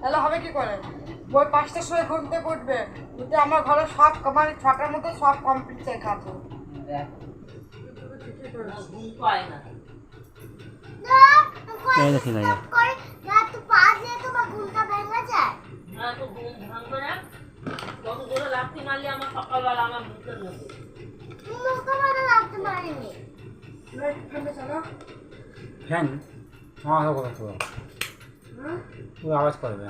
তাহলে হবে কি করে? ওই পাঁচটার সময় ঘুম থেকে উঠবে। উঠে আমার ঘরে সব মানে ছটার মধ্যে সব কমপ্লিট চাই কাজ দেখ না হ্যাঁ ফ্যান আমার কথা আওয়াজ করবে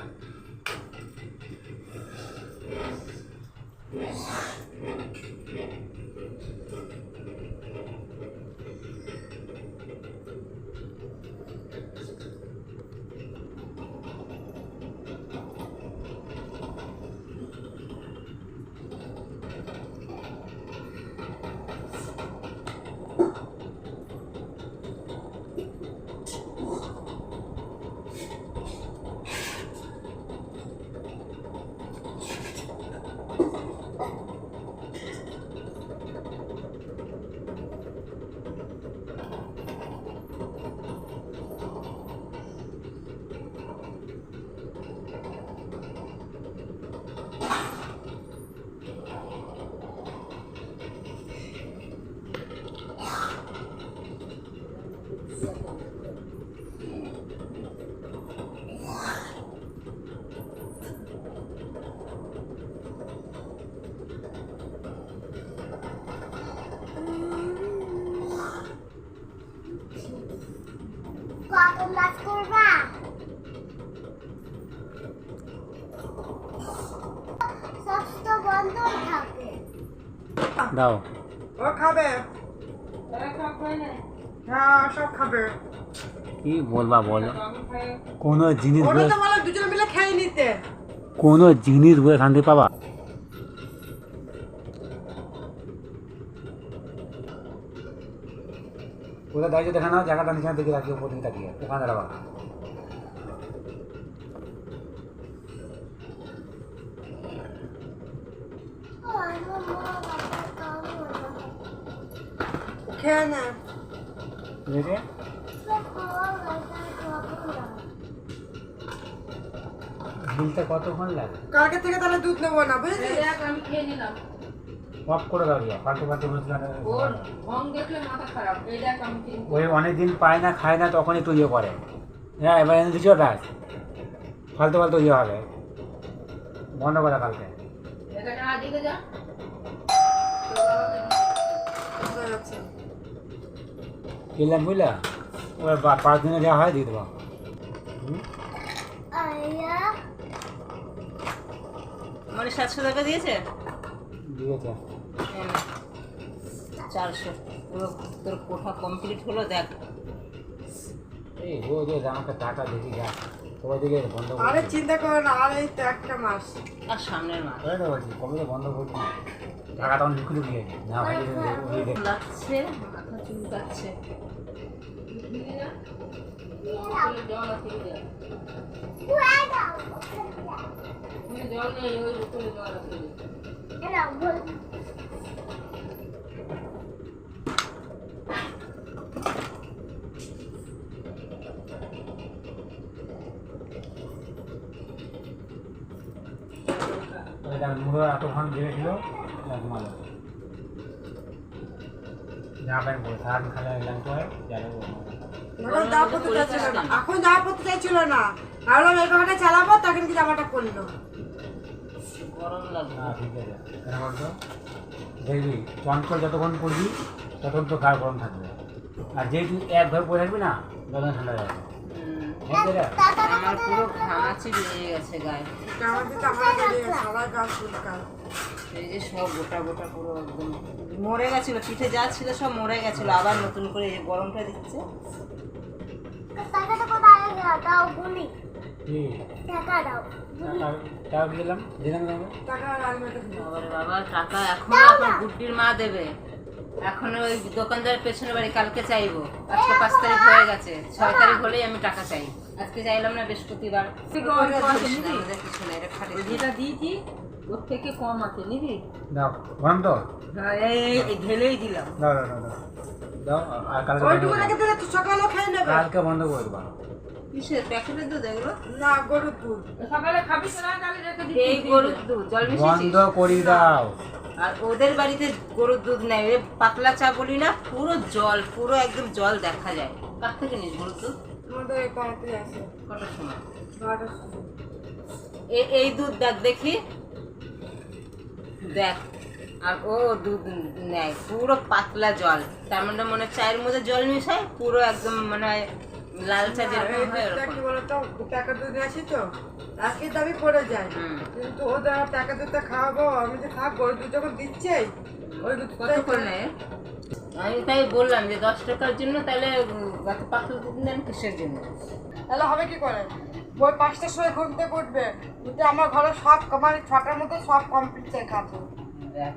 করবা? সব বন্ধ থাকে। দাও। ও খাবে? হ্যাঁ সব খাবে। কি বলবা বলো? কোনো জিনিস কোনো জিনিস বলে শান্তি পাবা? দাঁড়িয়ে দেখে নাও জায়গাটা নিচে দিকে রাখি উপর দিকে তাকিয়ে। ওখানে দাঁড়াবা। খেয়ে কতক্ষণ লাগে? কালকে থেকে তাহলে দুধ নেব না বুঝলি দেখ আমি খেয়ে নিলাম। অফ করে দেখ আমি খেয়ে নিলাম। ওই অনেক দিন পায় না খায় না তখন একটু ইয়ে করে। হ্যাঁ এবার এনে দিচ্ছ ব্যাস। ফালতু ফালতু ইয়ে হবে। বন্ধ করা কালকে। যা। কিনলাম বুঝলা? ওই বা- পাঁচ দিনে দেওয়া হয় দিয়ে দেবো। মানে সাতশো টাকা দিয়েছে? চারশো। তোর কোঠা কমপ্লিট হলো দেখ। এই রোজ রোজ আমাকে টাকা দেখি যা। সবাই দিকে বন্ধ আরে চিন্তা করো না আর এই তো একটা মাস। আর সামনের মাস। ওই তো বলছি কবে বন্ধ করছি না টাকা তখন লিখে লিখে গেছে। না ভাই লাগছে মাথা চুলকাচ্ছে। জল নেই ওই জল আছে মুড়ো এতক্ষণ জেগেছিল ঘুমালো জামা প্যান্ট পরে সারাদিন খালি এলাম করে যাবে এখন যা করতে চাইছিল না। ভাবলাম এই কথাটা চালাবো তখন কি জামাটা করল। হ্যাঁ ঠিক আছে কেন বলতো দেখবি চঞ্চল যতক্ষণ পড়বি ততক্ষণ তো গায়ে গরম থাকবে। আর যেই তুই একভাবে পরে থাকবি না ততক্ষণ ঠান্ডা যাবে। আমার পুরো ঘামাচি বেরিয়ে গেছে গায়ে। এই যে সব গোটা গোটা পুরো একদম। মরে গেছিল পিঠে যা ছিল সব মরে গেছিল আবার নতুন করে গরমটা দিচ্ছে। টাকা দাও দিলাম দিলাম বাবা এখনও মা দেবে। এখন ওই দোকানদারের পেছনে বাড়ি কালকে চাইব। আজকে পাঁচ তারিখ হয়ে গেছে। ছয় তারিখ হলেই আমি টাকা চাই। আজকে চাইলাম না বৃহস্পতিবার। কিছু নেই, এটা খালি যেটা দিয়েছি ওর থেকে কম আছে নিবি দাও গরম তো হ্যাঁ, ঢেলেই দিলাম। দাও দাও দাও কালকে বন্ধ করে দেবো। দিলে তো সকালেও খেয়ে নেবে কালকে বন্ধ করে কিসের? প্যাকেটের দুধ এগুলো? না গরুর দুধ। সকালে খাবি তোরা তাহলে রেখে দিচ্ছি। এই গরুর দুধ জল মিশিয়েছিস? বন্ধ করি দাও। আর ওদের বাড়িতে গরুর দুধ নেয় পাতলা চা বলি না পুরো জল পুরো একদম জল দেখা যায়। কার থেকে নিস গরুর দুধ? এই পাড়াতে আছে। কটার সময়? বারোটার সময়। এই দুধ দেখ দেখি। দেখ আর ও দুধ নেয়। পুরো পাতলা জল। তার মানে মনে হয় চায়ের মধ্যে জল মিশায় পুরো একদম মানে হয় লাল চা যেরকম হয় ওরকম। কি বলতো প্যাকেট দুধ নিয়ে তো একই দাবি পড়ে যায়। কিন্তু ওদের আর প্যাকেট দুধটা খাওয়াবো আমি যে খাওয়া গরুর দুধ যখন দিচ্ছে ওই কত দুধটাই করে? আমি তাই বললাম যে দশ টাকার জন্য তাহলে এত পাতলা দুধ নেন কিসের জন্য? তাহলে হবে কি করে? ওই পাঁচটার সময় ঘুম থেকে উঠবে উঠে আমার ঘরে সব আমার ছটার মধ্যে সব কমপ্লিট চাই খাব। দেখ।